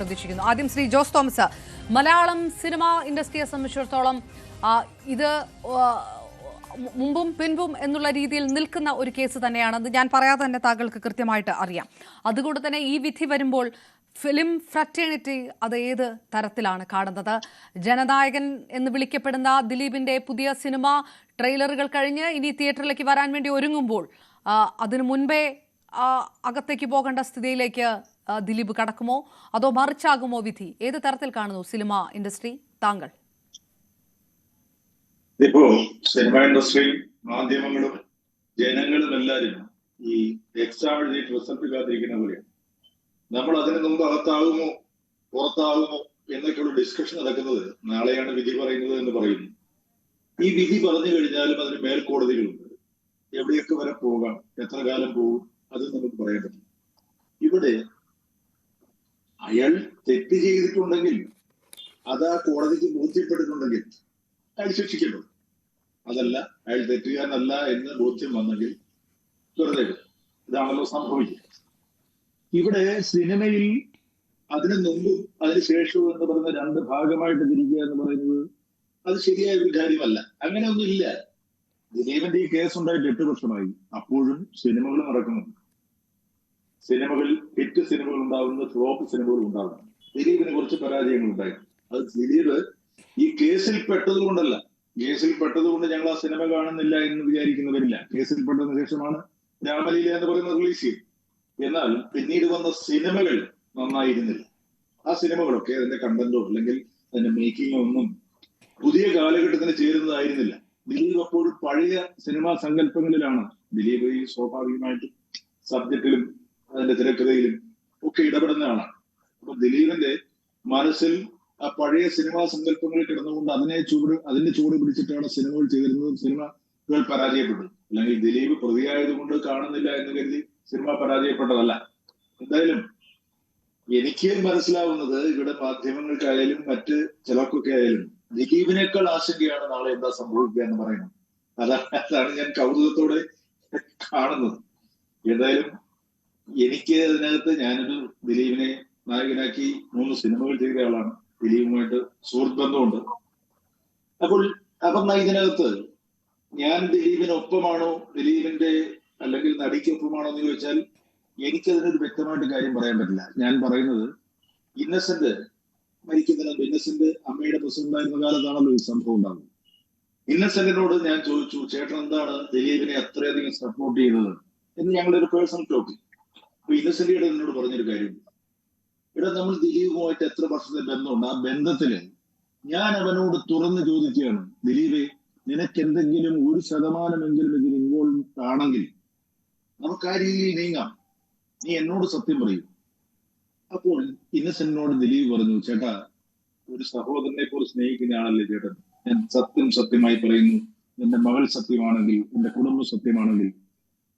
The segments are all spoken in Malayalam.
പ്രതീക്ഷിക്കുന്നു. ആദ്യം ശ്രീ ജോസ് തോമസ് മലയാളം സിനിമ ഇൻഡസ്ട്രിയെ സംബന്ധിച്ചിടത്തോളം ഇത് മുമ്പും പിൻപും എന്നുള്ള രീതിയിൽ നിൽക്കുന്ന ഒരു കേസ് തന്നെയാണ്. അത് ഞാൻ പറയാതെ തന്നെ താങ്കൾക്ക് കൃത്യമായിട്ട് അറിയാം. അതുകൊണ്ട് തന്നെ ഈ വിധി വരുമ്പോൾ ഫിലിം ഫ്രറ്റേണിറ്റി അത് ഏത് തരത്തിലാണ് കാണുന്നത്? ജനനായകൻ എന്ന് വിളിക്കപ്പെടുന്ന ദിലീപിന്റെ പുതിയ സിനിമ ട്രെയിലറുകൾ കഴിഞ്ഞ് ഇനി തിയേറ്ററിലേക്ക് വരാൻ വേണ്ടി ഒരുങ്ങുമ്പോൾ അതിനു മുൻപേ അകത്തേക്ക് പോകേണ്ട സ്ഥിതിയിലേക്ക് ദിലീപ് കടക്കുമോ? അതോ മറിച്ചാകുമോ വിധി? ഏത് തരത്തിൽ കാണുന്നു സിനിമ ഇൻഡസ്ട്രി? താങ്കൾ. ഇപ്പോ സിനിമ ഇൻഡസ്ട്രിയും മാധ്യമങ്ങളും ജനങ്ങളും എല്ലാവരും ഈ എക്സാം എഴുതിയിട്ട് റിസൾട്ട് കാത്തിരിക്കുന്ന പോലെയാണ് നമ്മൾ അതിന് മുമ്പ് അകത്താകുമോ പുറത്താകുമോ എന്നൊക്കെയുള്ള ഡിസ്കഷൻ നടക്കുന്നത് നാളെയാണ് വിധി പറയുന്നത് എന്ന് പറയുന്നു. ഈ വിധി പറഞ്ഞു കഴിഞ്ഞാലും അതിന് മേൽക്കോടതികളുണ്ട്. എവിടെയൊക്കെ വരെ പോകാം? എത്ര കാലം പോകും? അത് നമുക്ക് പറയാൻ പറ്റും. ഇവിടെ അയാൾ തെറ്റ് ചെയ്തിട്ടുണ്ടെങ്കിൽ അത് ആ കോടതിക്ക് ബോധ്യപ്പെട്ടിട്ടുണ്ടെങ്കിൽ അയാൾ ശിക്ഷിക്കപ്പെടും. അതല്ല അയാൾ തെറ്റുകാരനല്ല എന്ന് ബോധ്യം വന്നെങ്കിൽ വെറുതെ. ഇതാണല്ലോ സംഭവിക്കുക. ഇവിടെ സിനിമയിൽ അതിനു മുമ്പും അതിന് ശേഷവും എന്ന് പറയുന്ന രണ്ട് ഭാഗമായിട്ട് തിരിക്കുക എന്ന് പറയുന്നത് അത് ശരിയായ ഒരു കാര്യമല്ല. അങ്ങനെയൊന്നും ഇല്ല. ദിലീപിന്റെ ഈ കേസ് ഉണ്ടായിട്ട് എട്ട് വർഷമായി. അപ്പോഴും സിനിമകൾ നടക്കുന്നുണ്ട്. സിനിമകൾ ഹിറ്റ് സിനിമകൾ ഉണ്ടാവുന്നു ഫ്ലോപ്പ് സിനിമകൾ ഉണ്ടാവുന്നു ദിലീപിന് കുറച്ച് പരാജയങ്ങൾ ഉണ്ടായി. അത് ദിലീപ് ഈ കേസിൽ പെട്ടത് കൊണ്ടല്ല. കേസിൽ പെട്ടത് കൊണ്ട് ഞങ്ങൾ ആ സിനിമ കാണുന്നില്ല എന്ന് വിചാരിക്കുന്നവരില്ല. കേസിൽ പെട്ടതിന് ശേഷമാണ് രാമലീല എന്ന് പറയുന്നത് റിലീസ് ചെയ്യും എന്നാൽ പിന്നീട് വന്ന സിനിമകൾ നന്നായിരുന്നില്ല. ആ സിനിമകളൊക്കെ അതിന്റെ കണ്ടന്റോ അല്ലെങ്കിൽ അതിന്റെ മേക്കിങ്ങോ ഒന്നും പുതിയ കാലഘട്ടത്തിന് ചേരുന്നതായിരുന്നില്ല. ദിലീപ് അപ്പോൾ പഴയ സിനിമാ സങ്കല്പങ്ങളിലാണ്. ദിലീപ് ഈ സ്വാഭാവികമായിട്ടും സബ്ജക്റ്റിലും അതിന്റെ തിരക്കഥയിലും ഒക്കെ ഇടപെടുന്ന ആളാണ്. അപ്പൊ ദിലീപിന്റെ മനസ്സിൽ ആ പഴയ സിനിമാ സങ്കല്പങ്ങളിൽ കിടന്നുകൊണ്ട് അതിനെ ചൂട് അതിന്റെ ചൂട് പിടിച്ചിട്ടാണ് സിനിമകൾ ചെയ്തിരുന്നത്. സിനിമകൾ പരാജയപ്പെട്ടു. അല്ലെങ്കിൽ ദിലീപ് പ്രതിയായതുകൊണ്ട് കാണുന്നില്ല എന്ന് കരുതി സിനിമ പരാജയപ്പെട്ടതല്ല. എന്തായാലും എനിക്ക് മനസ്സിലാവുന്നത് ഇവിടെ മാധ്യമങ്ങൾക്കായാലും മറ്റ് ചിലർക്കൊക്കെ ആയാലും ദിലീപിനേക്കാൾ ആശങ്കയാണ് നാളെ എന്താ സംഭവിക്കുക എന്ന് പറയുന്നത്. അതാണ് അതാണ് ഞാൻ കൗതുകത്തോടെ കാണുന്നത്. എന്തായാലും എനിക്ക് അതിനകത്ത് ഞാനൊരു ദിലീപിനെ നായകനാക്കി മൂന്ന് സിനിമകൾ ചെയ്ത ആളാണ്. ദിലീപുമായിട്ട് സുഹൃത്ത് ബന്ധമുണ്ട്. അപ്പോൾ അപ്പം ഇതിനകത്ത് ഞാൻ ദിലീപിനൊപ്പമാണോ ദിലീപിന്റെ അല്ലെങ്കിൽ നടിക്കൊപ്പമാണോ എന്ന് ചോദിച്ചാൽ എനിക്കതിനൊരു വ്യക്തമായിട്ട് കാര്യം പറയാൻ പറ്റില്ല. ഞാൻ പറയുന്നത് ഇന്നസെന്റ് മരിക്കുന്നതിന് ഇന്നസെന്റ് അമ്മയുടെ പ്രസിഡന്റായിരുന്ന കാലത്താണല്ലോ ഈ സംഭവം ഉണ്ടാകുന്നത് ഇന്നസെന്റിനോട് ഞാൻ ചോദിച്ചു ചേട്ടൻ എന്താണ് ദിലീപിനെ അത്രയധികം സപ്പോർട്ട് ചെയ്തത്? എന്ന് ഞങ്ങളുടെ ഒരു പേഴ്സണൽ ടോക്ക് ഇന്നസെന്റിയുടെ എന്നോട് പറഞ്ഞൊരു കാര്യം. ഇവിടെ നമ്മൾ ദിലീപുമായിട്ട് എത്ര വർഷത്തെ ബന്ധമുണ്ട്? ആ ബന്ധത്തിൽ ഞാൻ അവനോട് തുറന്ന് ചോദിക്കുകയാണ് ദിലീപേ നിനക്ക് എന്തെങ്കിലും ഒരു ശതമാനമെങ്കിലും ഇതിൽ ഇൻവോൾവ് ആണെങ്കിൽ നമുക്ക് ആ രീതിയിൽ നീങ്ങാം. നീ എന്നോട് സത്യം പറയൂ. അപ്പോൾ ഇന്നസെന്റിനോട് ദിലീപ് പറഞ്ഞു ചേട്ടാ ഒരു സഹോദരനെ പോലെ സ്നേഹിക്കുന്ന ആളല്ലേ ചേട്ടൻ? ഞാൻ സത്യം സത്യമായി പറയുന്നു എന്റെ മകൾ സത്യമാണെങ്കിൽ എന്റെ കുടുംബം സത്യമാണെങ്കിൽ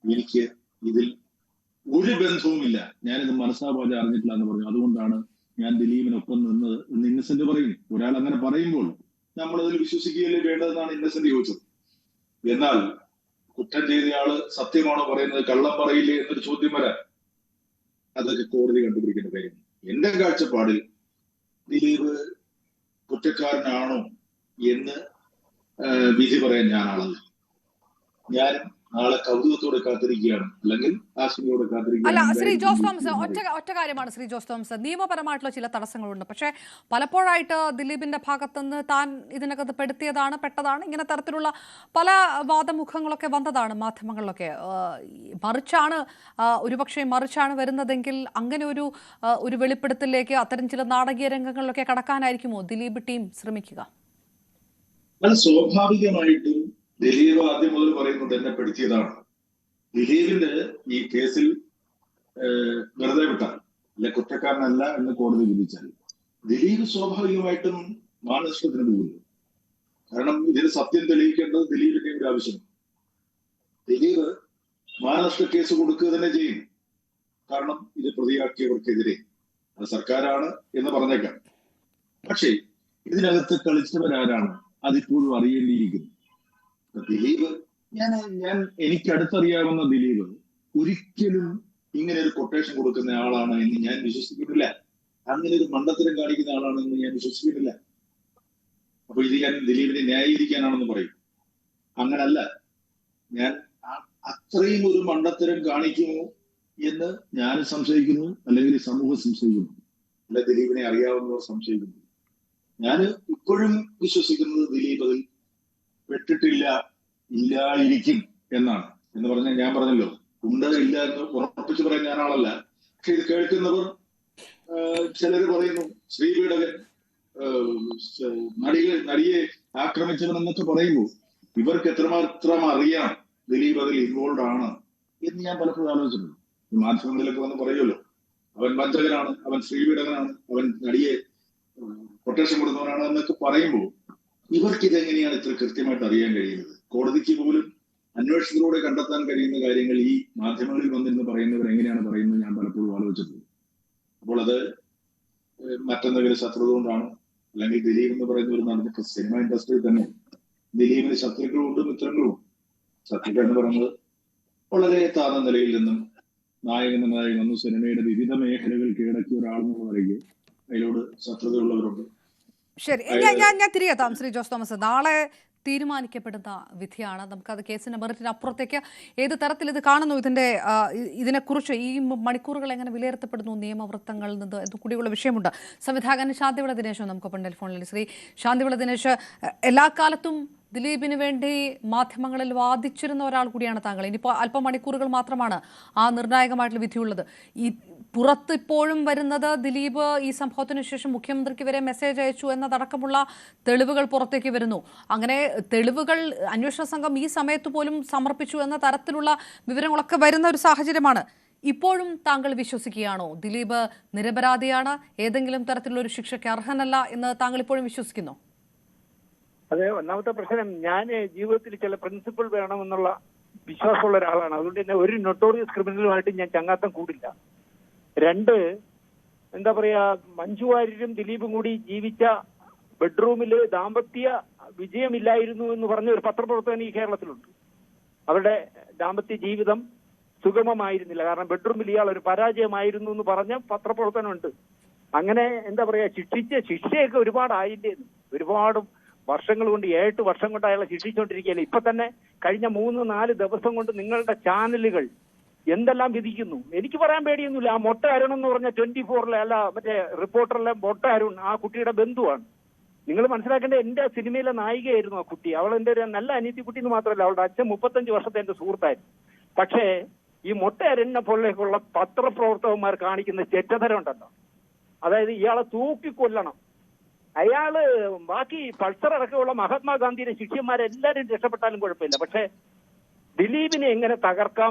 എനിക്ക് ഇതിൽ ഒരു ബന്ധവുമില്ല ഞാനിത് മനസ്സാവാതെ അറിഞ്ഞിട്ടില്ല എന്ന് പറഞ്ഞു. അതുകൊണ്ടാണ് ഞാൻ ദിലീപിനൊപ്പം നിന്നത് എന്ന് ഇന്നസെന്റ് പറയും. ഒരാൾ അങ്ങനെ പറയുമ്പോൾ നമ്മൾ അതിൽ വിശ്വസിക്കുകയല്ലേ വേണ്ടതെന്നാണ് ഇന്നസെന്റ് ചോദിച്ചത്. എന്നാൽ കുറ്റം ചെയ്തയാൾ സത്യമാണോ പറയുന്നത് കള്ളം പറയില്ലേ എന്നൊരു ചോദ്യം വരാൻ അതൊക്കെ കോടതി കണ്ടുപിടിക്കേണ്ട കാര്യം. എന്റെ കാഴ്ചപ്പാടിൽ ദിലീപ് കുറ്റക്കാരനാണോ എന്ന് വിധി പറയാൻ ഞാൻ ആളല്ല. ഞാൻ നാളെ കൗതുകത്തോടെ കാത്തിരിക്കുകയാണ്. അല്ലെങ്കിൽ ആശങ്കയോടെ അല്ല ശ്രീ ജോസ് തോമസ് ഒറ്റ ഒറ്റ കാര്യമാണ് ശ്രീ ജോസ് തോമസ്. നിയമപരമായിട്ടുള്ള ചില തടസ്സങ്ങളുണ്ട്. പക്ഷേ പലപ്പോഴായിട്ട് ദിലീപിന്റെ ഭാഗത്തുനിന്ന് താൻ ഇതിനകത്ത് പെടുത്തിയതാണ് പെട്ടതാണ് ഇങ്ങനെ തരത്തിലുള്ള പല വാദമുഖങ്ങളൊക്കെ വന്നതാണ് മാധ്യമങ്ങളിലൊക്കെ. മറിച്ചാണ് ഒരുപക്ഷെ മറിച്ചാണ് വരുന്നതെങ്കിൽ അങ്ങനെ ഒരു ഒരു വെളിപ്പെടുത്തലിലേക്ക് അത്തരം ചില നാടകീയ രംഗങ്ങളിലൊക്കെ കടക്കാനായിരിക്കുമോ ദിലീപ് ടീം ശ്രമിക്കുക? അത് സ്വാഭാവികമായിട്ടും ദിലീപ് ആദ്യം മുതൽ പറയുന്നത് എന്നെ പെടുത്തിയതാണ് ദിലീപിന് ഈ കേസിൽ വെറുതെ വിട്ടാൽ അല്ലെ കുറ്റക്കാരനല്ല എന്ന് കോടതി വിധിച്ചാൽ ദിലീപ് സ്വാഭാവികമായിട്ടും മാനസികത്തിന് പോകുന്നു കാരണം ഇതിന് സത്യം തെളിയിക്കേണ്ടത് ദിലീപിന്റെ ഒരു ആവശ്യമാണ്. ദിലീപ് മാനസിക കേസ് കൊടുക്കുക തന്നെ ചെയ്യും. കാരണം ഇത് പ്രതിയാക്കിയവർക്കെതിരെ. അത് സർക്കാരാണ് എന്ന് പറഞ്ഞേക്കാം. പക്ഷേ ഇതിനകത്ത് കളിച്ചവരാരാണ്? അതിപ്പോഴും അറിയേണ്ടിയിരിക്കുന്നു. ദിലീപ് ഞാൻ ഞാൻ എനിക്ക് അടുത്തറിയാവുന്ന ദിലീപ് ഒരിക്കലും ഇങ്ങനെ ഒരു കൊട്ടേഷൻ കൊടുക്കുന്ന ആളാണ് എന്ന് ഞാൻ വിശ്വസിക്കുന്നില്ല. അങ്ങനെ ഒരു മണ്ടത്തരം കാണിക്കുന്ന ആളാണെന്ന് ഞാൻ വിശ്വസിക്കുന്നില്ല. അപ്പൊ ഇത് ഞാൻ ദിലീപിനെ ന്യായീകരിക്കാനാണെന്ന് പറയും. അങ്ങനല്ല. ഞാൻ അത്രയും ഒരു മണ്ടത്തരം കാണിക്കുമോ എന്ന് ഞാൻ സംശയിക്കുന്നു അല്ലെങ്കിൽ സമൂഹം സംശയിക്കുന്നു. അല്ല ദിലീപിനെ അറിയാവുന്നവർ സംശയിക്കുന്നു. ഞാൻ ഇപ്പോഴും വിശ്വസിക്കുന്നത് ദിലീപ് അതിൽ പെട്ടിട്ടില്ല ഇല്ലായിരിക്കും എന്നാണ്. എന്ന് പറഞ്ഞാൽ ഞാൻ പറഞ്ഞല്ലോ ഉണ്ട് ഇല്ല എന്ന് ഉറപ്പിച്ച് പറയാൻ ഞാൻ ആളല്ല. പക്ഷെ ഇത് കേൾക്കുന്നവർ ചിലർ പറയുന്നു ശ്രീപീഠകൻ നടികൾ നടിയെ ആക്രമിച്ചവൻ എന്നൊക്കെ പറയുമ്പോൾ ഇവർക്ക് എത്രമാത്രം അറിയാം ദിലീപ് അതിൽ ഇൻവോൾവ് ആണ് എന്ന് ഞാൻ പലപ്പോഴും ആലോചിച്ചിട്ടുണ്ട്. മാധ്യമങ്ങളിലൊക്കെ വന്ന് പറയുമല്ലോ അവൻ വഞ്ചകനാണ് അവൻ ശ്രീപീഠകനാണ് അവൻ നടിയെ കൊട്ടേഷൻ കൊടുക്കുന്നവനാണ് എന്നൊക്കെ പറയുമ്പോൾ ഇവർക്ക് ഇതെങ്ങനെയാണ് ഇത്ര കൃത്യമായിട്ട് അറിയാൻ കഴിയുന്നത്? കോടതിക്ക് പോലും അന്വേഷണത്തിലൂടെ കണ്ടെത്താൻ കഴിയുന്ന കാര്യങ്ങൾ ഈ മാധ്യമങ്ങളിൽ വന്നിരുന്ന് പറയുന്നവർ എങ്ങനെയാണ് പറയുന്നത് ഞാൻ പലപ്പോഴും ആലോചിച്ചിട്ടുണ്ട്. അപ്പോൾ അത് മറ്റെന്തെങ്കിലും ശത്രുത കൊണ്ടാണ്? അല്ലെങ്കിൽ ദിലീപ് എന്ന് പറയുന്ന ഒരു നടന്ന സിനിമ ഇൻഡസ്ട്രിയിൽ തന്നെ ദിലീപിന് ശത്രുക്കളും ഉണ്ട് മിത്രങ്ങളും. ശത്രുക്കൾ എന്ന് പറയുന്നത് വളരെ താഴ്ന്ന നിലയിൽ നിന്നും നായകൻ നായകൻ സിനിമയുടെ വിവിധ മേഖലകൾ കീഴടക്കിയ ഒരാളെന്നുള്ള നിലയ്ക്ക് അതിനോട് ശത്രുതയുള്ളവരുണ്ട്. ശരി ഞാൻ ഞാൻ ഞാൻ തിരികെ എത്താം ശ്രീ ജോസ് തോമസ്. നാളെ തീരുമാനിക്കപ്പെടുന്ന വിധിയാണ്. നമുക്കത് കേസിന്റെ മെറിറ്റിന് അപ്പുറത്തേക്ക് ഏത് തരത്തിൽ ഇത് കാണുന്നു? ഇതിന്റെ ഇതിനെക്കുറിച്ച് ഈ മണിക്കൂറുകൾ എങ്ങനെ വിലയിരുത്തപ്പെടുന്നു? നിയമവൃത്തങ്ങളിൽ നിന്ന് എന്ന് കൂടിയുള്ള വിഷയമുണ്ട്. സംവിധായകൻ ശാന്തിവിള ദിനേശ് നമുക്കൊപ്പം ടെലിഫോണിൽ. ശ്രീ ശാന്തിവിള ദിനേശ് എല്ലാ കാലത്തും ദിലീപിന് വേണ്ടി മാധ്യമങ്ങളിൽ വാദിച്ചിരുന്ന ഒരാൾ കൂടിയാണ് താങ്കൾ. ഇനിയിപ്പോൾ അല്പം മണിക്കൂറുകൾ മാത്രമാണ് ആ നിർണായകമായിട്ടുള്ള വിധിയുള്ളത്. ഈ പുറത്ത് ഇപ്പോഴും വരുന്നത് ദിലീപ് ഈ സംഭവത്തിന് ശേഷം മുഖ്യമന്ത്രിക്ക് വരെ മെസ്സേജ് അയച്ചു എന്നതടക്കമുള്ള തെളിവുകൾ പുറത്തേക്ക് വരുന്നു. അങ്ങനെ തെളിവുകൾ അന്വേഷണ സംഘം ഈ സമയത്ത് പോലും സമർപ്പിച്ചു എന്ന തരത്തിലുള്ള വിവരങ്ങളൊക്കെ വരുന്ന ഒരു സാഹചര്യമാണ്. ഇപ്പോഴും താങ്കൾ വിശ്വസിക്കുകയാണോ? ദിലീപ് നിരപരാധിയാണ് ഏതെങ്കിലും തരത്തിലുള്ള ഒരു ശിക്ഷയ്ക്ക് അർഹനല്ല എന്ന് താങ്കൾ ഇപ്പോഴും വിശ്വസിക്കുന്നു? അതെ ഒന്നാമത്തെ പ്രശ്നം ഞാൻ ജീവിതത്തിൽ ചില പ്രിൻസിപ്പിൾ വേണമെന്നുള്ള വിശ്വാസമുള്ള ഒരാളാണ്. അതുകൊണ്ട് തന്നെ ഒരു നൊട്ടോറിയസ് ക്രിമിനലുമായിട്ട് ഞാൻ ചങ്ങാത്തം കൂടില്ല. രണ്ട് എന്താ പറയാ മഞ്ജു വാര്യരും ദിലീപും കൂടി ജീവിച്ച ബെഡ്റൂമിൽ ദാമ്പത്യ വിജയമില്ലായിരുന്നു എന്ന് പറഞ്ഞ ഒരു പത്രപ്രവർത്തകൻ ഈ കേരളത്തിലുണ്ട്. അവരുടെ ദാമ്പത്യ ജീവിതം സുഗമമായിരുന്നില്ല. കാരണം ബെഡ്റൂമിൽ ഇയാൾ ഒരു പരാജയമായിരുന്നു എന്ന് പറഞ്ഞ പത്രപ്രവർത്തനമുണ്ട്. അങ്ങനെ എന്താ പറയാ ശിക്ഷിച്ച ശിക്ഷയൊക്കെ ഒരുപാട് ആയില്ലേ ഒരുപാട് വർഷങ്ങൾ കൊണ്ട് ഏഴ് വർഷം കൊണ്ട് അയാളെ ശിക്ഷിച്ചുകൊണ്ടിരിക്കുകയല്ലേ? ഇപ്പൊ തന്നെ കഴിഞ്ഞ മൂന്ന് നാല് ദിവസം കൊണ്ട് നിങ്ങളുടെ ചാനലുകൾ എന്തെല്ലാം വിധിക്കുന്നു? എനിക്ക് പറയാൻ പേടിയൊന്നുമില്ല. ആ മൊട്ട അരുൺ എന്ന് പറഞ്ഞ ട്വന്റി ഫോറിലെ അല്ല മറ്റേ റിപ്പോർട്ടറിലെ മൊട്ട അരുൺ ആ കുട്ടിയുടെ ബന്ധുവാണ്. നിങ്ങൾ മനസ്സിലാക്കേണ്ട എന്റെ സിനിമയിലെ നായികയായിരുന്നു ആ കുട്ടി. അവൾ എന്റെ ഒരു നല്ല അനീതി കുട്ടി എന്ന് മാത്രമല്ല അവളുടെ അച്ഛൻ മുപ്പത്തഞ്ച് വർഷത്തെ എന്റെ സുഹൃത്തായിരുന്നു. പക്ഷേ ഈ മൊട്ട അരുണിനെ പോലെയൊക്കെയുള്ള പത്രപ്രവർത്തകന്മാർ കാണിക്കുന്ന ചെറ്റതരം ഉണ്ടല്ലോ അതായത് ഇയാളെ തൂക്കിക്കൊല്ലണം. അയാൾ ബാക്കി പൾസർ അടക്കമുള്ള മഹാത്മാഗാന്ധിയുടെ ശിഷ്യന്മാരെല്ലാരും രക്ഷപ്പെട്ടാലും കുഴപ്പമില്ല. പക്ഷെ ദിലീപിനെ എങ്ങനെ തകർക്കാം?